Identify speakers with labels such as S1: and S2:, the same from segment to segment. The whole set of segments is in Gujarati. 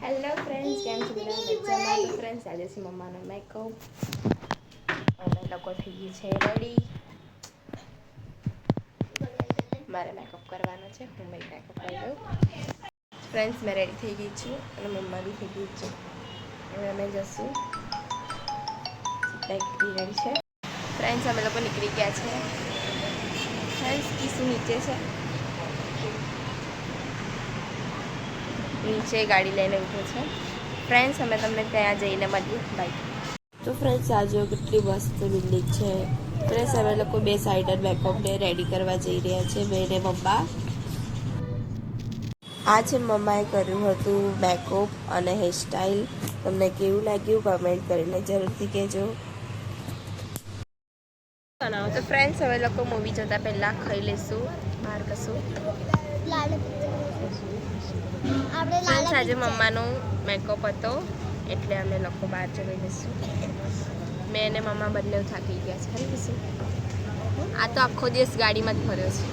S1: હેલો ફ્રેન્ડ્સ કેમ છો બધા મજામાં તો ફ્રેન્ડ્સ આજે છે મમ્માનો મેકઅપ અમે લોકો થઈ ગઈ છે રેડી મારે મેકઅપ કરવાનો છે. હું મેં મેકઅપ કરી દઉં ફ્રેન્ડ્સ મેં રેડી થઈ ગઈ છું અને મમ્મા બી થઈ ગઈ છું. હવે અમે જશું. બેકરી રેડી છે. ફ્રેન્ડ્સ અમે લોકો નીકળી ગયા છે. ફ્રેન્ડ્સ કિસુ નીચે છે. નીચે ગાડી લઈને ઊભો છે. ફ્રેન્ડ્સ અમે તમને ત્યાં જઈને મળીએ. બાય તો ફ્રેન્ડ્સ આજે કેટલી મસ્ત બિલ્ડિંગ છે. ફ્રેન્ડ્સ અમે લોકો બે સાઈડર મેકઅપને રેડી કરવા જઈ રહ્યા છે મેં મમ્મા. આ છે મમ્માએ કર્યું હતું મેકઅપ અને હેરસ્ટાઈલ તમને કેવું લાગ્યું કમેન્ટ કરીને જરૂરથી કહેજો. તો ફ્રેન્ડ્સ હવે લોકો મૂવી જોતા પહેલાં ખાઈ લઈશું બહાર કશું ફ્રેન્ડ્સ આજે મમ્માનો મેકઅપ હતો એટલે અમે લોકો બહાર જઈ જઈશું. મેં અને મમ્મા બંને થાકી ગયા છે ખરી કીશું આ તો આખો દિવસ ગાડીમાં જ ફર્યો છે.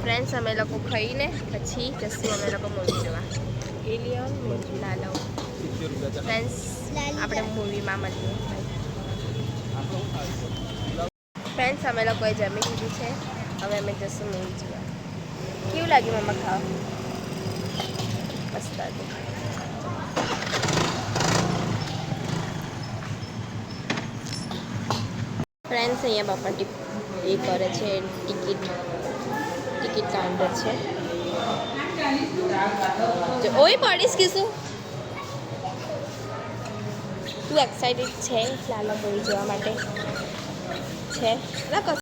S1: ફ્રેન્ડ્સ અમે લોકો ખાઈને પછી જશું અમે લોકો મૂવી જોવા. એલિયન લાલો. ફ્રેન્ડ્સ આપણે મૂવીમાં મળીએ. ફ્રેન્ડ્સ અમે લોકોએ જમી લીધી છે. હવે અમે જશું મૂવી જોવા. કેવું લાગ્યું મમ્મા ખાવા? મસ્ત હતું ફ્રેન્ડ્સ અહીંયા બાપા ટીપ એ કરે છે ટિકિટ ટિકિટ કાઉન્ટર છે જો ઓય પડીશ કે શું તું એક્સાઇટેડ છે લાલા મૂવી જોવા માટે છે ના